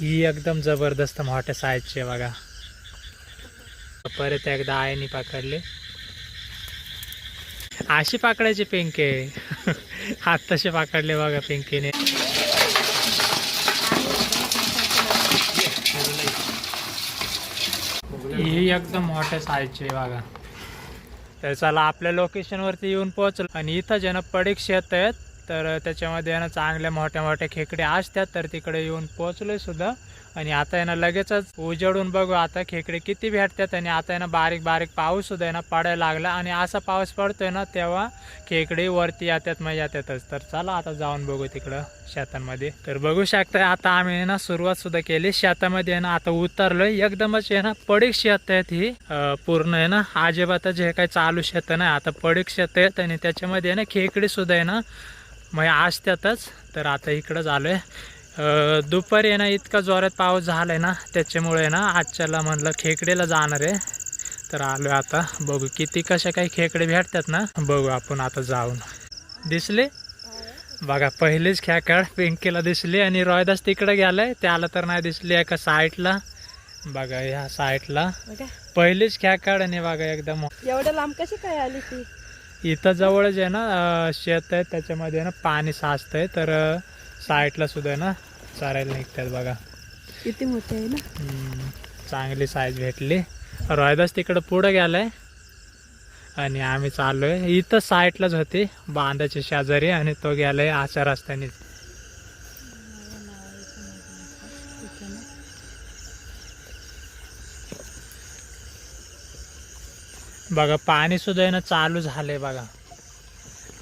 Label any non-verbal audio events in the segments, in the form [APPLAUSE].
ही एकदम जबरदस्त मोठ्या साईजची आहे बघा. परत एकदा आयने पकडले. अशी पाकडायची पिंके. हात तसे पाकडले बघा पिंकीने. ही एकदम मोठ्या साईजची बघा. तर चला आपल्या लोकेशनवरती येऊन पोहोचलो. आणि इथं जे पडीक शेत आहेत. तर त्याच्यामध्ये आहे ना चांगल्या मोठ्या मोठ्या खेकडे असतात तर तिकडे येऊन पोहोचलोय सुद्धा. आणि आता आहे ना लगेचच उजडून बघू आता खेकडे किती भेटतात. आणि आता आहे ना बारीक बारीक पाऊस सुद्धा आहे ना पडायला लागला. आणि असा पाऊस पडतोय ना तेव्हा खेकडे वरती येतात मग येतातच. तर चला आता जाऊन बघू तिकडं शेतांमध्ये. तर बघू शकता आता आम्ही आहे ना सुरुवात सुद्धा केली. शेतामध्ये आहे ना आता उतरलोय. एकदमच आहे ना पडीक शेत आहेत ही पूर्ण आहे ना. अजिबात जे काही चालू शेत नाही. आता पडीक शेत आहेत आणि त्याच्यामध्ये आहे ना खेकडे सुद्धा आहे ना मग असतातच तर आता इकडंच आलोय अं, दुपारी आहे ना इतका जोरात पाऊस झालाय ना त्याच्यामुळे आहे ना आजच्याला म्हणलं खेकडेला जाणार आहे. तर आलोय आता बघू किती कशा काही खेकडे भेटतात ना बघू आपण आता जाऊन. दिसले? बघा पहिलीच खेकड पिंकीला दिसली आणि रोहिदास तिकडे गेलाय त्याला तर नाही दिसली एका साईडला. बघा ह्या साईडला. पहिलीच खेकड आणि बघा एकदम एवढ्या लांब कशी काय आली ती? इथं जवळच आहे ना शेत आहे त्याच्यामध्ये ना पाणी साचतंय तर साईडला सुद्धा आहे ना चारायला निघतात बघा. किती मोठी आहे ना? चांगली साईज भेटली. रोहिदास तिकडं पुढं गेलाय. आणि आम्ही चाललोय. इथं साईडलाच होती बांधाची शेजारी आणि तो गेलाय अशा रस्त्याने. बघा पाणी सुद्धा आहे ना चालू झालंय बघा.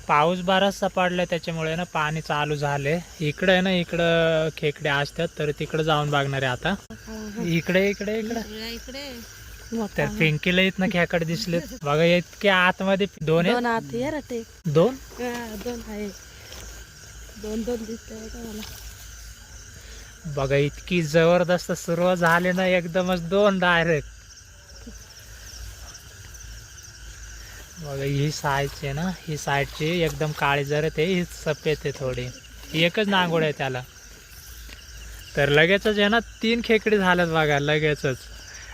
पाऊस बराचसा पडलाय त्याच्यामुळे ना पाणी चालू झाले इकडे आहे ना इकडं खेकडे असतात तर तिकडे जाऊन बघणार आहे आता. इकडे इकडे इकडे. इकडे तर पिंकीला इथनं खेकडे दिसले बघा इतके आतमध्ये दोन ते दोन दोन आहे दोन? दोन बघा इतकी जबरदस्त सुरुवात झाली ना एकदमच दोन डायरेक्ट बघा ही साईज आहे ना ही साईडची एकदम काळी जर ते ही सफेद आहे थोडी. ही एकच नांगोड आहे त्याला. तर लगेचच आहे ना तीन खेकडे झाल्यात बघा लगेचच.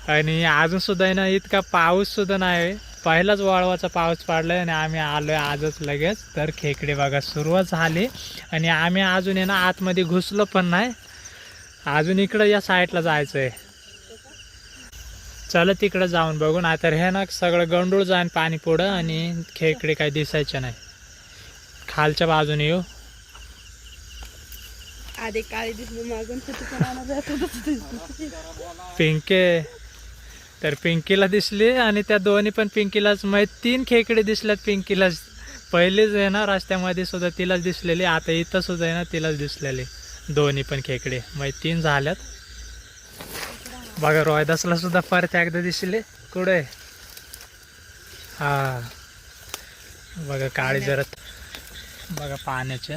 आणि अजून सुद्धा आहे ना इतका पाऊस सुद्धा नाही. पहिलाच वळवाचा पाऊस पडलाय आणि आम्ही आलोय आजच लगेच. तर खेकडे बघा सुरुवात झाली. आणि आम्ही अजून आहे ना आतमध्ये घुसलो पण नाही. अजून इकडं या साईडला जायचं आहे चला तिकडं जाऊन बघू नाही तर हे ना सगळं गंडूळ जाईन पाणी पुढं आणि खेकडे काही दिसायचे नाही. खालच्या बाजूने येऊ. आधी काळी दिसली मागून. पिंके. तर पिंकीला दिसली आणि त्या दोन्ही पण पिंकीलाच. मग तीन खेकडे दिसल्यात पिंकीलाच. पहिलेच आहे ना रस्त्यामध्ये सुद्धा तिलाच दिसलेली. आता इथं सुद्धा आहे ना तिलाच दिसलेली. दोन्ही पण खेकडे. मग तीन झाल्यात. बघा रोहिदासला सुद्धा परत एकदा दिसले. कुठे? हा. बघा काळी जरत बघा पाण्याच्या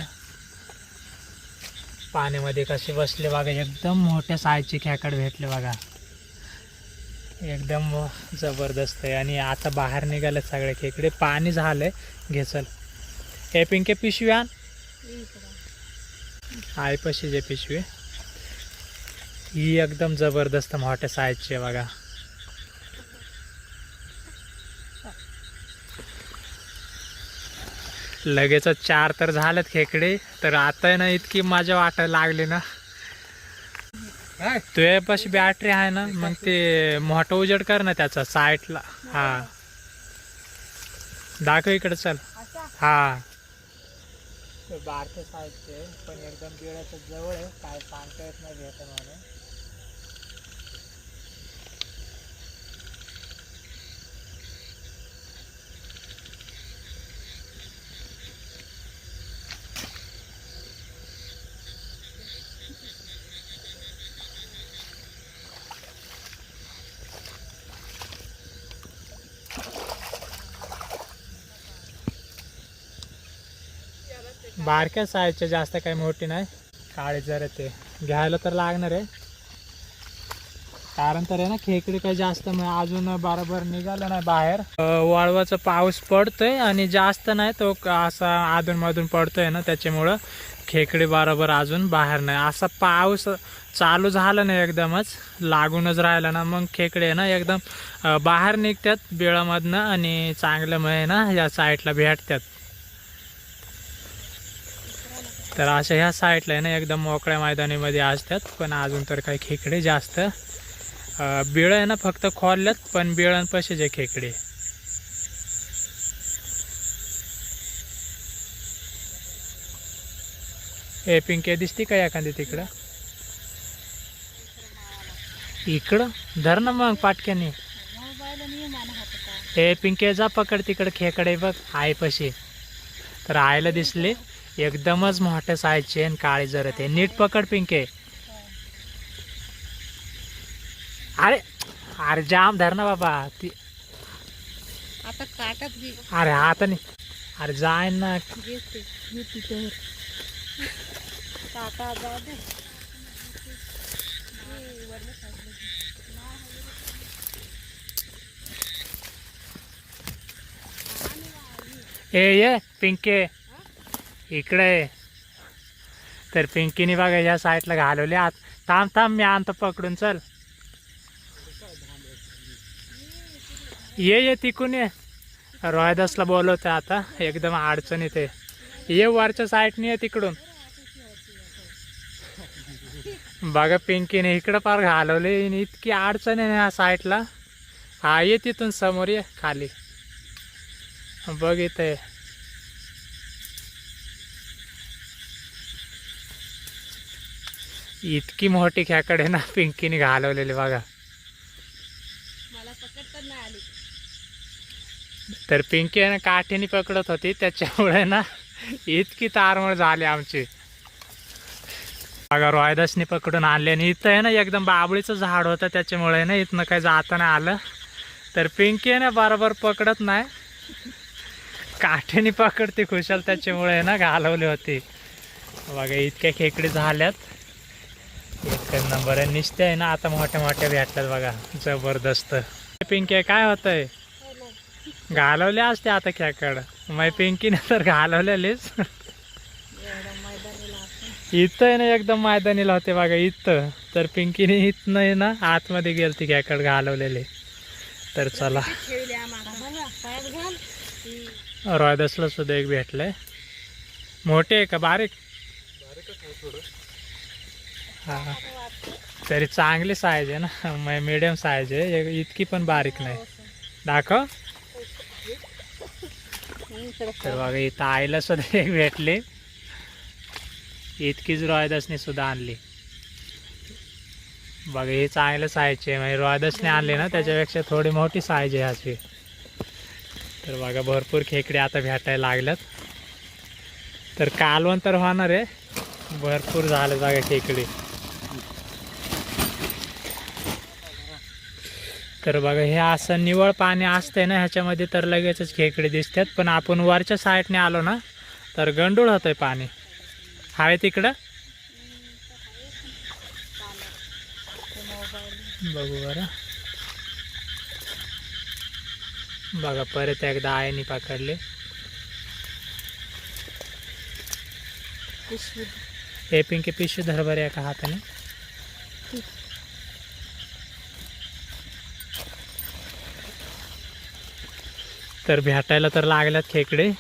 पाण्यामध्ये कसे बसले बघा एकदम मोठ्या साईजचे खेकड भेटले बघा. एकदम जबरदस्त आहे. आणि आता बाहेर निघाले सगळे खेकडे. पाणी झालंय. घेचल हे पिंके पिशवी आण. आहे पशी जे पिशवी. ही एकदम जबरदस्त मोठ्या साईजची आहे बघा. लगेचच चार तर झालेत खेकडे तर आता ना इतकी मजा वाटायला लागली ना. तुझ्यापाशी बॅटरी आहे ना मग ते मोठं उजेड कर ना त्याचा साईडला हा. दाखव इकडे चल. हा. बारके साईडचे पण एकदम बिळाच्या जवळ आहे काय सांगता येत नाही भेट म्हणून बारक्या साईजच्या जास्त काही मोठी नाही. काळी जर ते. घ्यायला तर लागणार आहे. कारण तर आहे ना खेकडे काही जास्त अजून बरोबर निघालं नाही बाहेर. वळवाचा पाऊस पडतोय आणि जास्त नाही तो असा असा अधूनमधून पडतोय ना त्याच्यामुळं खेकडे बरोबर अजून बाहेर नाही. असा पाऊस चालू झाला ना एकदमच. लागूनच राहिला ना. मग खेकडे आहे ना एकदम बाहेर निघतात बिळामधनं आणि चांगलं मग ना या साईडला भेटतात. तर अशा ह्या साईडला आहे ना एकदम मोकळ्या मैदानीमध्ये असतात. पण अजून तर काही खेकडे जास्त. बिळं आहे ना फक्त खोलल्यात पण बिळांपाशीच आहे खेकडे. ए पिंके दिसते का एखादी तिकडं? इकडं? धर ना मग पाटक्याने. ए पिंके जा पकड तिकडं खेकडे बघ आईपाशी तर आईला दिसले. एकदमच मोठ्या साईजचे आणि काळे जर ते नीट पकड पिंके. अरे अरे जाम धर ना बाबा. ती आता काटत अरे हाताने अरे जाय ना. ए ये पिंके. इकडे ये. तर पिंकीने बघा या साईडला घालवले. आत थांब थांब मी आणतो पकडून. चल. ये ये तिकून ये. रोहिदासला बोलवते आता. एकदम अडचणी ते ये वरच्या साईडने ये तिकडून. बघा पिंकीने इकडं पार घालवले. आणि इतकी अडचण आहे ना साईडला हा ये तिथून समोर ये खाली. बघ इथे इतकी मोठी खेकडे आहे ना पिंकीने घालवलेली बघा. मला पकडता नाही आली. तर पिंकी आहे ना काठीने पकडत होती त्याच्यामुळे ना इतकी तारमळ झाली आमची. बघा रोहिदासने पकडून आणले आणि इथं आहे ना एकदम बाबळीचं झाड होतं त्याच्यामुळे ना इथनं काही जाता नाही आलं. तर पिंकी आहे ना बरोबर पकडत नाही. काठीने पकडते खुशाल त्याच्यामुळे ना घालवली होती. बघा इतक्या खेकडे झाल्यात. एकच नंबर आहे. निसते आहे ना आता मोठ्या मोठ्या भेटल्यात बघा. जबरदस्त. पिंकी काय होतंय? घालवले असते आता खेकड मै पिंकीने तर घालवलेलीच. इथं आहे ना एकदम मैदानीला होते बघा इथं. तर पिंकीने इथनं आहे ना आतमध्ये गेलती खेकड घालवलेले. तर चला. रॉयदसला सुद्धा एक भेटलंय. मोठे आहे का? बारीक? हा. तरी चांगली साईज आहे ना. मीडियम साईज आहे. इतकी पण बारीक नाही. दाखव. तर बघा इथं आईला सुद्धा एक भेटली. इतकीच रोयदासने सुद्धा आणली. बघा ही चांगलं साईजची आहे. म्हणजे रोयदासने आणली ना त्याच्यापेक्षा थोडी मोठी साईज आहे अशी. तर बघा भरपूर खेकडे आता भेटायला लागल्यात. तर कालवण तर होणार आहे. भरपूर झालं बघा खेकडे. तर बघा हे असं निवळ पाणी असतंय ना ह्याच्यामध्ये तर लगेचच खेकडे दिसतात. पण आपण वरच्या साईडने आलो ना तर गंडूळ होतंय पाणी. हवे तिकडं? बघू बरं. बघा परत एकदा आईने पकडले. हे पिंकी पिशवी धर बरं एका हाताने. तर भेटायला तर लागल्यात खेकडे.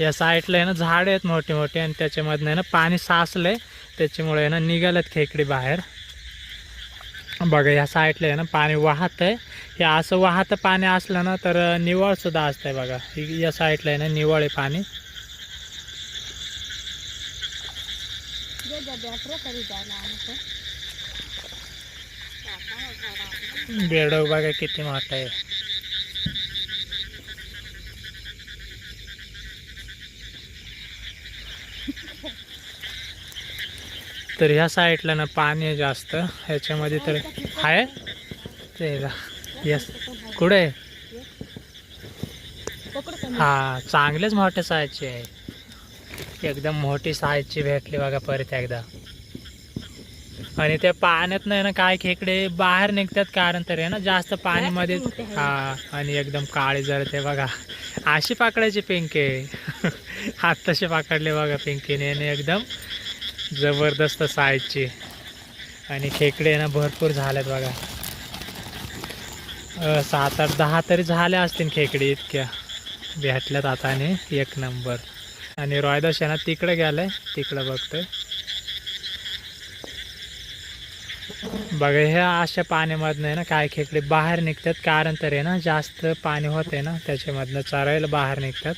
या साईडला आहे ना झाडे आहेत मोठे मोठे आणि त्याच्यामधनं आहे ना पाणी साचलं आहे त्याच्यामुळे आहे ना निघाल्यात खेकडे बाहेर. बघा या साईडला आहे ना पाणी वाहत आहे. हे असं वाहतं पाणी असलं ना तर निवळसुद्धा असतं असतंय बघा. या साईडला आहे ना निवळ आहे पाणी. बेडव बघा किती मोठा आहे. तर ह्या साईडला ना पाणी आहे जास्त. ह्याच्यामध्ये तर आहे ते यस कुठे? आहे हा चांगलेच मोठे साईजची आहे. एकदम मोठी साईजची भेटली बघा परत एकदा. आणि त्या पाण्यात नाही ना काय खेकडे बाहेर निघतात कारण तर आहे ना जास्त पाणीमध्ये. मोठे हा आणि एकदम काळे जर ते बघा. अशी पाकडायची पिंके. [LAUGHS] हात तसे पाकडले बघा पिंकीने आणि एकदम. जबरदस्त साईजची आणि खेकडे ना भरपूर झाल्यात बघा. सात आठ दहा तरी झाल्या असतील खेकडे इतक्या. भेटल्यात आता आणि एक नंबर आणि रोयदास आहे ना तिकडे गेलाय. तिकडं बघतोय. बघा ह्या अशा पाण्यामधनं आहे ना काय खेकडे बाहेर निघतात. कारण तर आहे ना जास्त पाणी होते ना त्याच्यामधनं चरायला बाहेर निघतात.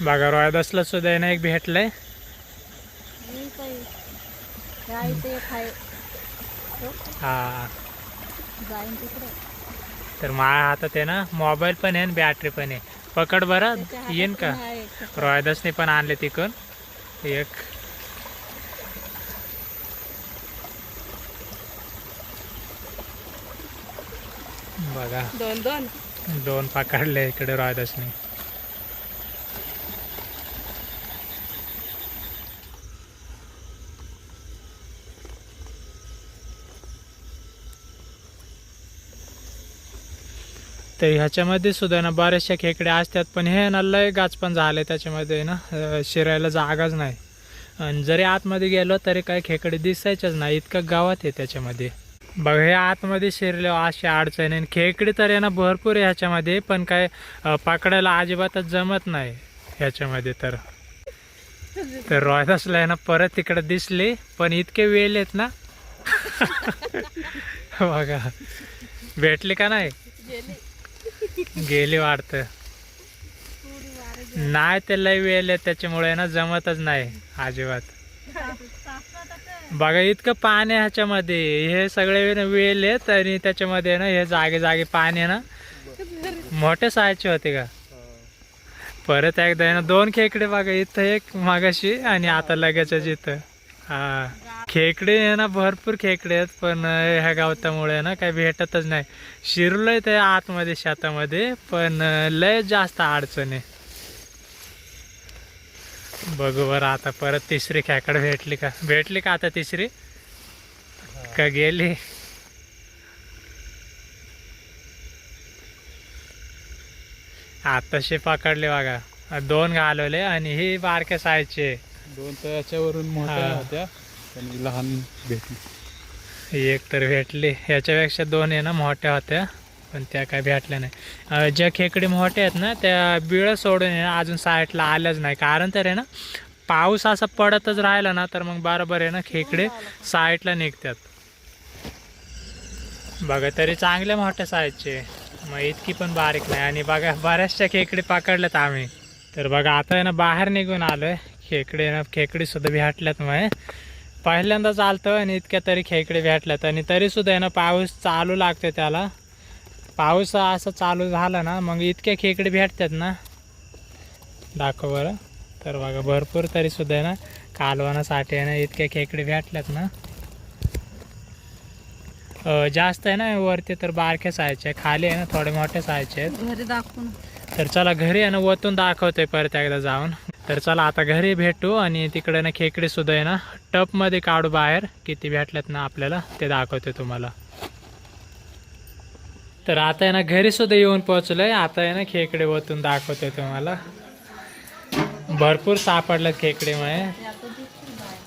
बघा रोयदासला सुद्धा आहे ना एक भेटलंय. हा. जाईन तिकडे. तर माझ्या हातात आहे ना मोबाईल पण आहे आणि बॅटरी पण आहे. पकड बरं त्याच्या हातात येईन का? पण आहे एक. रोयदासने पण आणले तिकडून एक. बघा. दोन दोन. दोन पकडले इकडे रोयदासने तर ह्याच्यामध्ये सुद्धा ना बऱ्याचशा खेकड्या असतात पण हे ना लय गाच पण झाले त्याच्यामध्ये ना शिरायला जागाच नाही. आणि जरी आतमध्ये गेलो तरी काही खेकडे दिसायचेच नाही इतकं गावात आहे त्याच्यामध्ये. बघा हे आतमध्ये शिरले अशी अडचण आहे. आणि खेकडे तर आहे ना भरपूर आहे ह्याच्यामध्ये पण काय पकडायला अजिबातच जमत नाही ह्याच्यामध्ये तर. तर रॉयदासला आहे ना परत तिकडे दिसले पण इतके वेळ आहेत ना. [LAUGHS] बघा भेटले का नाही? गेले गेली वाटतं नाही ते लय वेळ आहे त्याच्यामुळे ना जमतच नाही अजिबात. बघा इतकं पाणी आहे ह्याच्यामध्ये. हे सगळे ना वेल आहेत आणि त्याच्यामध्ये ना हे जागे जागे पाणी आहे ना. मोठे सायचे होते का? परत एकदा आहे ना दोन खेकडे बघा इथं एक मागाशी आणि आता लगेचच इथं. हा. खेकडे आहे ना भरपूर खेकडे आहेत पण ह्या गवतामुळे ना काही भेटतच नाही. शिरलोय ते आतमध्ये शेतामध्ये पण लय जास्त अडचण आहे. बघू बरं आता परत तिसरी खेकड भेटली का? भेटली का आता तिसरी? का गेली? आताशी पकडले बघा. दोन घालवले आणि ही बारक्या सायचे दोन तर याच्यावरून मोठ्या. होत्या. आणि लहान भेटली. एक तर भेटली. ह्याच्यापेक्षा दोन आहे ना मोठ्या होत्या पण त्या काय भेटल्या नाही. ज्या खेकडी मोठ्या आहेत ना त्या बिळं सोडून आहे ना अजून साईडला आल्याच नाही. कारण तर आहे ना पाऊस असा पडतच राहिला ना तर मग बरोबर आहे ना खेकडे साईडला निघतात. बघा तरी चांगल्या मोठ्या साईजचे. मग इतकी पण बारीक नाही. आणि बघा बऱ्याचशा खेकडे पकडल्यात आम्ही. तर बघा आता आहे ना बाहेर निघून आलोय. खेकडे ना खेकडीसुद्धा भेटल्यात मग. पहिल्यांदा चालतं आणि इतक्या तरी खेकडे भेटल्यात. आणि तरी सुद्धा आहे ना पाऊस चालू लागतो त्याला. पाऊस असं चालू झाला ना मग इतके खेकडे भेटतात ना. दाखव बरं. तर बघा भरपूर तरी सुद्धा आहे ना कालवणासाठी आहे ना इतके खेकडे भेटल्यात ना. जास्त आहे ना वरती तर बारक्या सायचे खाली आहे ना थोडे मोठे सायचे आहेत. घरी दाखवून. तर चला घरी आहे ना वतून दाखवतोय परत एकदा जाऊन. तर चला आता घरी भेटू आणि तिकडे ना खेकडे सुद्धा आहे ना टपमध्ये काढू बाहेर. किती भेटल्यात ना आपल्याला ते दाखवते तुम्हाला. तर आता आहे ना घरी सुद्धा येऊन पोहोचलोय. आता आहे ना खेकडे वतून दाखवते तुम्हाला. भरपूर सापडल्यात खेकडेमुळे ते आता दिसतील बाहेर.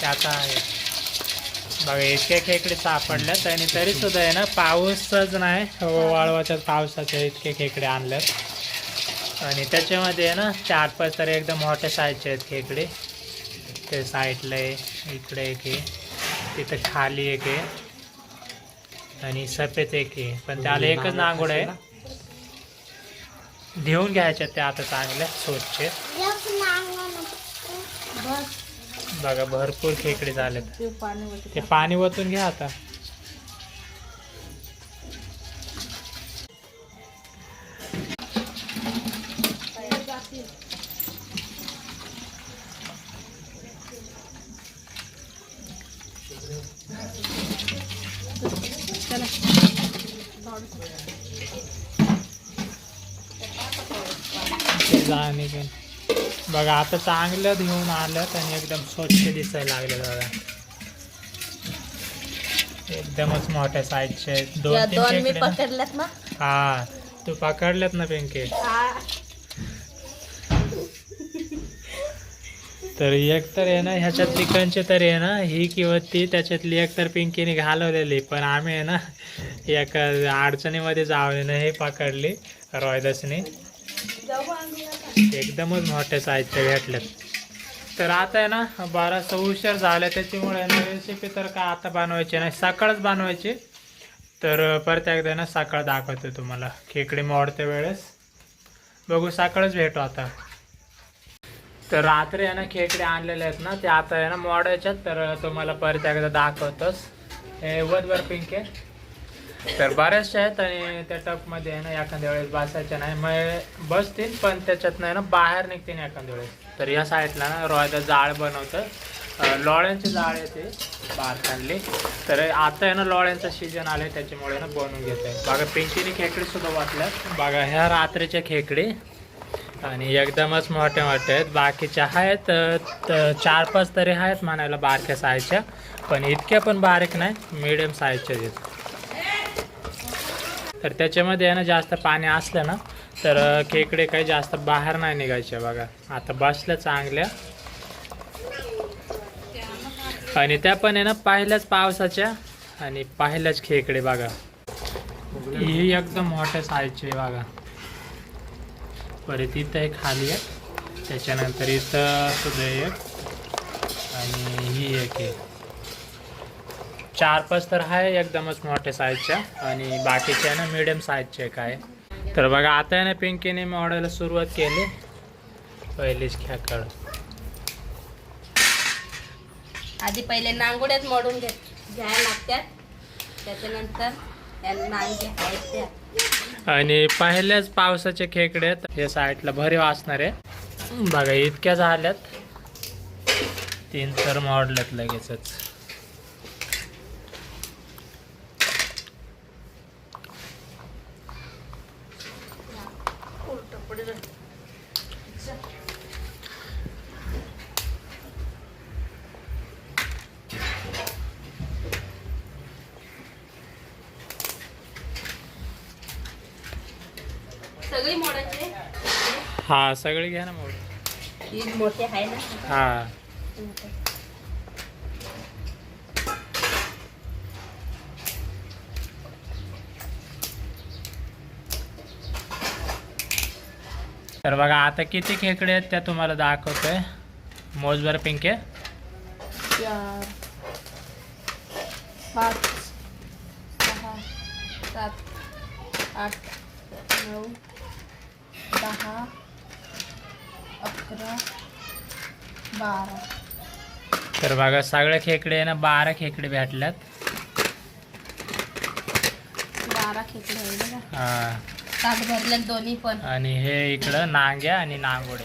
त्याचा आहे. बघा इतके खेकडे सापडल्यात आणि तरी सुद्धा आहे ना पाऊसच नाही. वाळवाच्या पावसाचे इतके खेकडे आणल्यात. आणि त्याच्यामध्ये आहे ना चार पाच तरी एकदम मोठ्या साईजचे आहेत खेकडे ते साईडला आहे इकडे एक आहे. तिथं खाली एक आहे. आणि सफेद एक आहे. पण त्याला एकच नांगोड आहे. घेऊन घ्यायच्या त्या आता चांगल्या स्वच्छ. बस. बघा भरपूर खेकडे झालेत. ते पाणी होते ते पाणी वतून घ्या आता. बघा आता चांगलं घेऊन आल्यात आणि एकदम स्वच्छ दिसायला लागले बघा एकदमच मोठ्या साईजचे दोन तीन मी? पकडल्यात ना हा तू पकडल्यात ना पिंके. तर एक तर आहे ना ह्याच्यातली कंचे तर आहे ना ही किंवा ती त्याच्यातली एक तर पिंकीने घालवलेली पण आम्ही आहे ना एका अडचणीमध्ये जावले ना हे पकडली रॉयदसने. एकदमच मोठ्या साहित्य भेटल्यात. तर आता आहे ना बारा उशीर झाले त्याच्यामुळे ना रेसिपी तर काय आता बनवायची नाही सकाळच बनवायची. तर परत एकदा ना सकाळ दाखवतो तुम्हाला खेकडे मोडते वेळेस. बघू सकाळच भेटू आता. तर रात्री आहे ना खेकडे आणलेले आहेत ना ते आता आहे ना मोडायच्यात तर तुम्हाला परत एकदा दाखवतोच. हे वधभर पिंक. आहे तर बऱ्याचशा आहेत आणि त्या टपमध्ये आहे ना एखाद्या वेळेस बसायच्या नाही. मग बसतील पण त्याच्यात नाही ना बाहेर निघतील एखाद्या वेळेस. तर या साईडला ना रॉयदा जाळ बनवतं लोळ्यांची जाळ येते बारकांडली. तर आता आहे ना लोळ्यांचा सीजन आले त्याच्यामुळे ना बनवून आहे बघा पिंकीने खेकडी सुद्धा वाटल्यात. बघा ह्या रात्रीच्या खेकडी. आणि एकदमच मोठे मोठे आहेत. बाकीच्या आहेत चार पाच तरी आहेत म्हणायला बारक्या साईजच्या. पण इतक्या पण बारीक नाही मिडियम साईजच्या आहेत. तर त्याच्यामध्ये आहे ना जास्त पाणी असलं ना तर खेकडे काही जास्त बाहेर नाही निघायचे बघा. आता बसल्या चांगल्या. आणि त्या पण आहे ना पहिल्याच पावसाच्या. आणि पहिल्याच खेकडे बघा. ही एकदम मोठ्या साईजचे बघा. परत इथं एक खाली आहे. त्याच्यानंतर इथं सुद्धा एक. आणि ही एक आहे. चार पाच तर आहे एकदमच मोठ्या साईजच्या आणि बाकीच्या ना मिडियम साईजचे काय तर बघा आता आहे ना पिंकीने मॉडेलला सुरुवात केली. पहिलीच खेकड आधी पहिले नांगोड्यात मोडून घे घ्यायला लागतात. त्याच्यानंतर या आणि पहिल्याच पावसाचे खेकडे आहेत. हे साईडला भरी वाचणार आहे. बघा इतक्या झाल्यात. तीन तर मोडल्यात लगेचच. सगळी मोडायचे हा सगळे घ्या ना मोड. ही मोठे आहे ना. हा. तर बघा आता किती खेकडे आहेत त्या तुम्हाला दाखवतोय? मोजभर पिंके? चार पाच सहा सात आठ नऊ दहा अकरा बारा. तर बघा सगळे खेकडे ना बारा खेकडे भेटल्यात. बारा खेकडे आहे बघा. हा. ताट भरल्यात दोन्ही पण. आणि हे इकडं नांग्या आणि नांगोडे.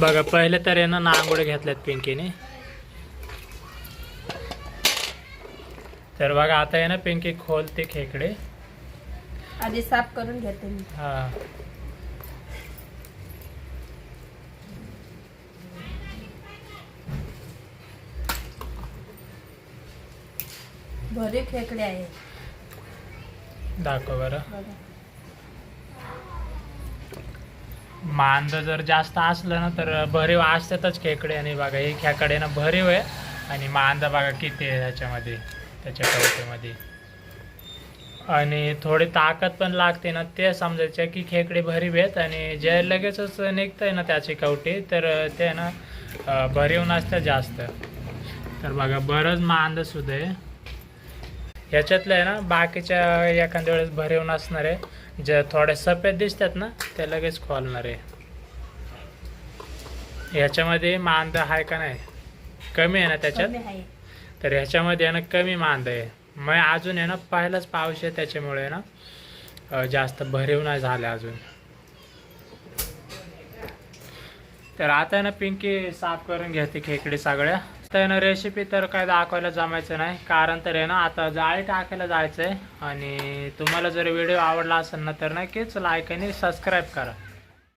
बघा पहिले तर आहे ना नांगोडे घेतल्यात पिंकीने. तर बघा आता आहे ना पिंकी खोलते खेकडे. आधी साफ करून घेते मी. हा. भरीव खेकडे आहे. दाखव बरं. बघा. मांद जर जास्त असलं ना तर भरीव असतातच खेकडे. आणि बघा ही खेकडे ना भरीव आहे. आणि मांद बघा किती आहे त्याच्यामध्ये त्याच्या कवटेमध्ये आणि थोडी ताकद पण लागते ना ते समजायचं की खेकडे भरीव आहेत आणि जे लगेचच निघतंय ना त्याची कवटी तर ते ना भरीव नसतं जास्त. तर बघा बरंच मांद सुद्धा आहे. ह्याच्यातलं आहे ना बाकीच्या एखाद्या वेळेस भरीव नसणार आहे जे थोडे सफेद दिसतात ना ते लगेच खोलणार. आहे ह्याच्यामध्ये मांद आहे का नाही? कमी आहे ना त्याच्यात? तर ह्याच्यामध्ये आहे ना कमी मांद आहे. मग अजून आहे ना पहिलाच पाऊस आहे त्याच्यामुळे ना जास्त भरीव नाही झाले अजून. तर आता आहे ना पिंकी साफ करून घेते खेकडे सगळ्या. तर ना रेसिपी तर काय दाखवायला जमायचं नाही. कारण तर आहे ना आता जाळी टाकायला जायचं आहे आणि तुम्हाला जर व्हिडिओ आवडला असेल ना तर नक्कीच लाईक आणि सबस्क्राईब करा.